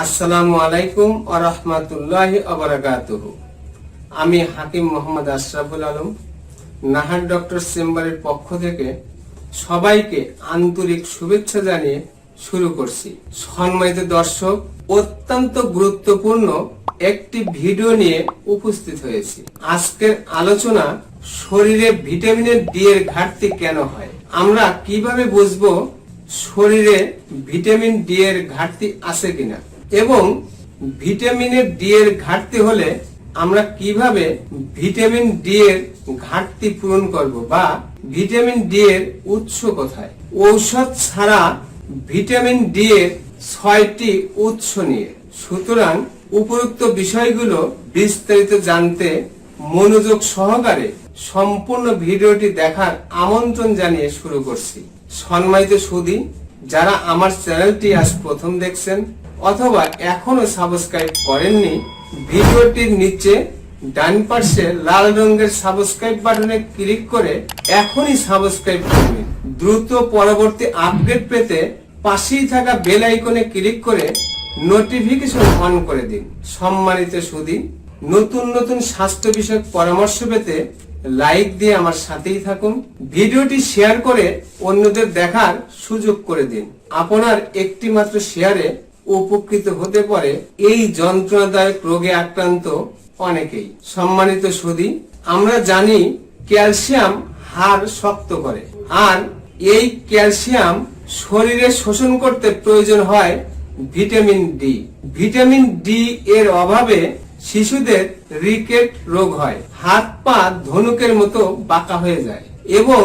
আসসালামু আলাইকুম আ রহমাতুল্লাহি আবরাকাতুহু আমি হাকিম মোহাম্মদ আশরাফুল আলম, নাহার ডক্টর চেম্বারের পক্ষ থেকে সবাইকে আন্তরিক শুভেচ্ছা জানিয়ে শুরু করছি। সম্মানিত দর্শক, অত্যন্ত গুরুত্বপূর্ণ একটি ভিডিও নিয়ে উপস্থিত হয়েছি। আজকের আলোচনা, শরীরে ভিটামিনের ডি এর ঘাটতি কেন হয়? আমরা কীভাবে বুঝব শরীরে ভিটামিন ডি এর ঘাটতি আছে কিনা? এবং ভিটামিনের ডি এর ঘাটতি হলে আমরা কীভাবে ভিটামিন ডি এর ঘাটতি পূরণ করব বা ভিটামিন ডি এর উৎস কোথায়? ঔষধ ছাড়া ভিটামিন ডি এর ছয়টি উৎস নিয়ে। সুতরাং উপরোক্ত বিষয়গুলো বিস্তারিত জানতে মনোযোগ সহকারে সম্পূর্ণ ভিডিওটি দেখার আমন্ত্রণ জানিয়ে শুরু করছি। সম্মানিত সুদী যারা আমার চ্যানেলটি আজ প্রথম দেখছেন অথবা এখনও সাবস্ক্রাইব করেননি, ভিডিওটির নিচে ডান পাশে লাল রঙের সাবস্ক্রাইব বাটনে ক্লিক করে এখনই সাবস্ক্রাইব করবেন দ্রুত পরবর্তী আপডেট পেতে পাশেই থাকা বেল আইকনে ক্লিক করে নোটিফিকেশন অন করে দিন। সম্মানিত সুদী, নতুন নতুন স্বাস্থ্য বিষয়ক পরামর্শ পেতে লাইক দিয়ে আমার সাথেই থাকুন। ভিডিওটি শেয়ার করে অন্যদের দেখার সুযোগ করে দিন। আপনার একটি মাত্র শেয়ারে উপকৃত হতে পারে এই যন্ত্রণাদায়ক রোগে আক্রান্ত অনেকেই। সম্মানিত সুদী, আমরা জানি ক্যালসিয়াম হাড় শক্ত করে আর এই ক্যালসিয়াম শরীরে শোষণ করতে প্রয়োজন হয় ভিটামিন ডি ভিটামিন ডি এর অভাবে শিশুদের রিকেট রোগ হয়। হাত পা ধনুকের মতো বাঁকা হয়ে যায় এবং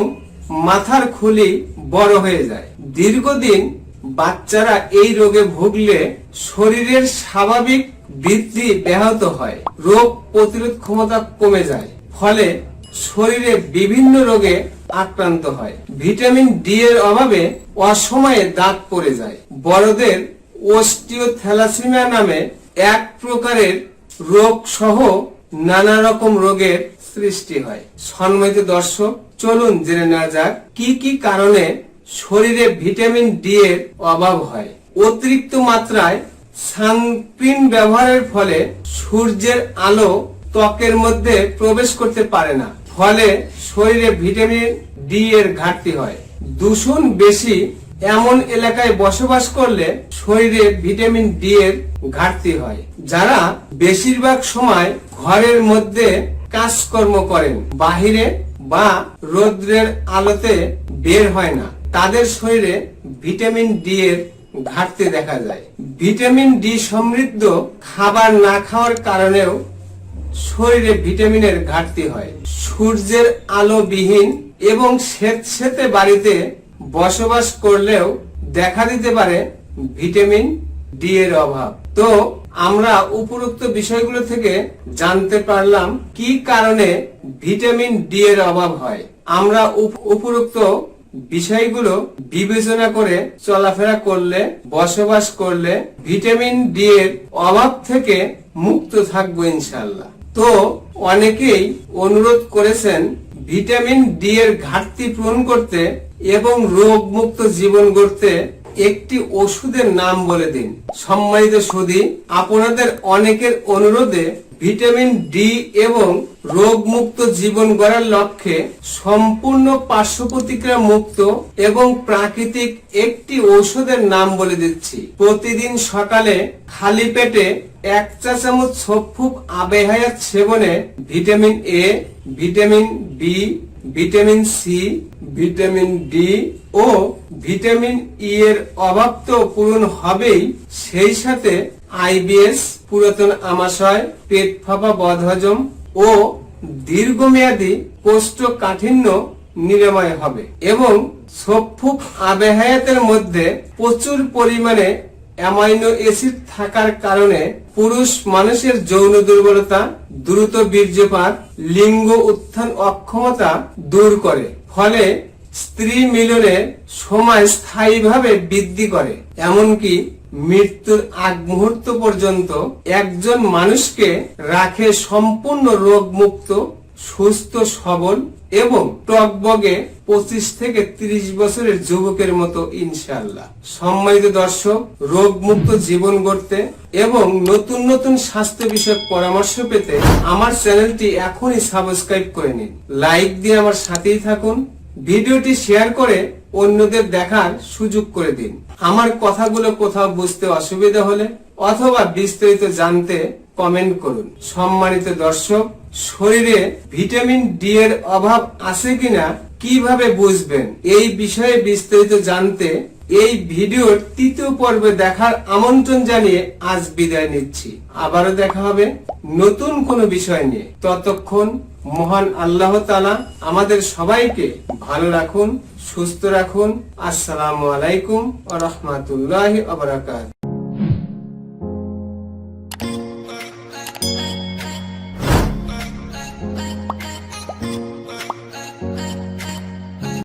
মাথার খুলি বড় হয়ে যায়। দীর্ঘদিন বাচ্চারা এই রোগে ভুগলে শরীরের স্বাভাবিক বৃদ্ধি ব্যাহত হয়। রোগ প্রতিরোধ ক্ষমতা কমে যায়, ফলে শরীরে বিভিন্ন রোগে আক্রান্ত হয়। ভিটামিন ডি এর অভাবে অসময়ে দাঁত পড়ে যায়। বড়দের ওস্টিওথ্যালাসিমিয়া নামে এক প্রকারের রোগ সহ নানা রকম রোগের সৃষ্টি হয়। সম্মানিত দর্শক, চলুন জেনে নেওয়া যাক কি কি কারণে শরীরে ভিটামিন ডি এর অভাব হয়। অতিরিক্ত মাত্রায় সানস্ক্রিন ব্যবহারের ফলে সূর্যের আলো ত্বকের মধ্যে প্রবেশ করতে পারে না। ফলে শরীরে ভিটামিন ডি এর ঘাটতি হয়। দূষণ বেশি এমন এলাকায় বসবাস করলে শরীরে ভিটামিন ডি এর ঘাটতি হয়, যারা বেশিরভাগ সময় ঘরের মধ্যে কাজকর্ম করেন। বাহিরে বা রৌদ্রের আলোতে বের হয় না। তাদের শরীরে ভিটামিন ডি এর ঘাটতি দেখা যায়। ভিটামিন ডি সমৃদ্ধ খাবার না খাওয়ার কারণেও শরীরে ভিটামিনের ঘাটতি হয়। সূর্যের আলো বিহীন এবং স্বেচ্ছেতে বাড়িতে বসবাস করলেও দেখা দিতে পারে ভিটামিন ডি এর অভাব। তো আমরা উপরোক্ত বিষয়গুলো থেকে জানতে পারলাম কি কারণে ভিটামিন ডি এর অভাব হয়। আমরা উপ- উপরোক্ত বিষয়গুলো বিবেচনা করে চলাফেরা করলে, বসবাস করলে ভিটামিন ডি এর অভাব থেকে মুক্ত থাকব ইনশাল্লাহ তো অনেকেই অনুরোধ করেছেন ভিটামিন ডি এর ঘাটতি পূরণ করতে এবং রোগ মুক্ত জীবন গড়তে একটি ওষুধের নাম বলে দিন। সম্মানিত সুদী আপনাদের অনেকের অনুরোধে ভিটামিন ডি এবং রোগ মুক্ত জীবন গড়ার লক্ষ্যে সম্পূর্ণ পার্শ্ব প্রতিক্রিয়া মুক্ত এবং প্রাকৃতিক একটি ঔষধের নাম বলে দিচ্ছি। প্রতিদিন সকালে খালি পেটে এক চা চামচ ছফুক আবেহায়ার সেবনে vitamin A vitamin B vitamin C vitamin D O vitamin E এর অভাব তো পূরণ হবেই, সেই সাথে আইবিএস পুরাতন আমাশয়, পেট ফাঁপা বদহজম ও দীর্ঘমেয়াদী কোষ্ঠকাঠিন্য নিরাময় হবে এবং সফুক আবেহায়াতের মধ্যে প্রচুর পরিমাণে অ্যামাইনো অ্যাসিড থাকার কারণে পুরুষ মানুষের যৌন দুর্বলতা, দ্রুত বীর্যপাত, লিঙ্গ উত্থান অক্ষমতা দূর করে, ফলে স্ত্রী মিলনের সময় স্থায়ীভাবে বৃদ্ধি করে। এমনকি মৃত্যুর আগ মুহূর্ত পর্যন্ত একজন মানুষকে রাখে সম্পূর্ণ রোগ মুক্ত সুস্থ, সবল এবং টকবগে পঁচিশ থেকে তিরিশ বছরের যুবকের মতো ইনশাল্লাহ সম্মানিত দর্শক রোগ মুক্ত জীবন গড়তে এবং নতুন নতুন স্বাস্থ্য বিষয়ক পরামর্শ পেতে আমার চ্যানেলটি এখনই সাবস্ক্রাইব করে নিন। লাইক দিয়ে আমার সাথেই থাকুন, ভিডিওটি শেয়ার করে অন্যদের দেখার সুযোগ করে দিন। আমার কথাগুলো কোথাও বুঝতে অসুবিধা হলে অথবা বিস্তারিত জানতে কমেন্ট করুন। সম্মানিত দর্শক, শরীরে ভিটামিন ডি এর অভাব আছে কিনা কীভাবে বুঝবেন? এই বিষয়ে বিস্তারিত জানতে এই ভিডিওর তৃতীয় পর্বে দেখার আমন্ত্রণ জানিয়ে আজ বিদায় নিচ্ছি। আবারও দেখা হবে নতুন কোনো বিষয় নিয়ে। ততক্ষণ মহান আল্লাহ তালা আমাদের সবাইকে ভালো রাখুন, সুস্থ রাখুন। আসসালামু আলাইকুম রহমতুল্লাহ আবরাকাত